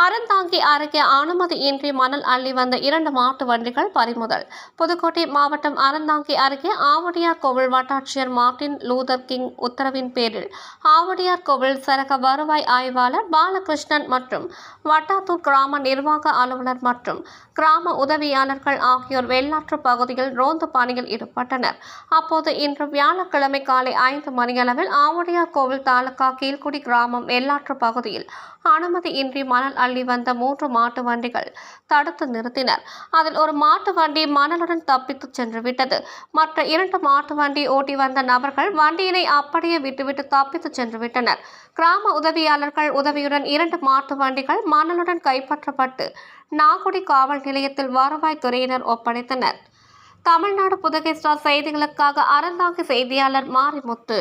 அறந்தாங்கி அருகே அனுமதியின்றி மணல் அள்ளி வந்த இரண்டு மாட்டு வண்டிகள் பறிமுதல். புதுக்கோட்டை மாவட்டம் அறந்தாங்கி அருகே ஆவடியார் கோவில் வட்டாட்சியர் மார்ட்டின் லூதர் கிங் உத்தரவின் பேரில் ஆவடியார் கோவில் சரக வருவாய் ஆய்வாளர் பாலகிருஷ்ணன் மற்றும் வட்டாத்தூர் கிராம நிர்வாக அலுவலர் மற்றும் கிராம உதவியாளர்கள் ஆகியோர் வெள்ளாற்று பகுதியில் ரோந்து பணியில் ஈடுபட்டனர். அப்போது இன்று வியாழக்கிழமை காலை ஐந்து மணியளவில் ஆவடியார் கோவில் தாலுகா கீழ்குடி கிராமம் வெள்ளாற்று பகுதியில் அனுமதியின்றி மணல் தள்ளி வந்த மூன்று மாட்டு வண்டிகள் தடுத்து நிறுத்தினர். அதில் ஒரு மாட்டு வண்டி மணலுடன் தப்பித்து சென்று விட்டது. மற்ற இரண்டு மாட்டு வண்டி ஓட்டி வந்த நபர்கள் வண்டியினை அப்படியே விட்டுவிட்டு தப்பித்து சென்று விட்டனர். கிராம உதவியாளர்கள் உதவியுடன் இரண்டு மாட்டு வண்டிகள் மணலுடன் கைப்பற்றப்பட்டு நாகுடி காவல் நிலையத்தில் வருவாய் துறையினர் ஒப்படைத்தனர். தமிழ்நாடு புதுகை ஸ்டார் செய்திகளுக்காக அறந்தாங்கி செய்தியாளர் மாரிமுத்து.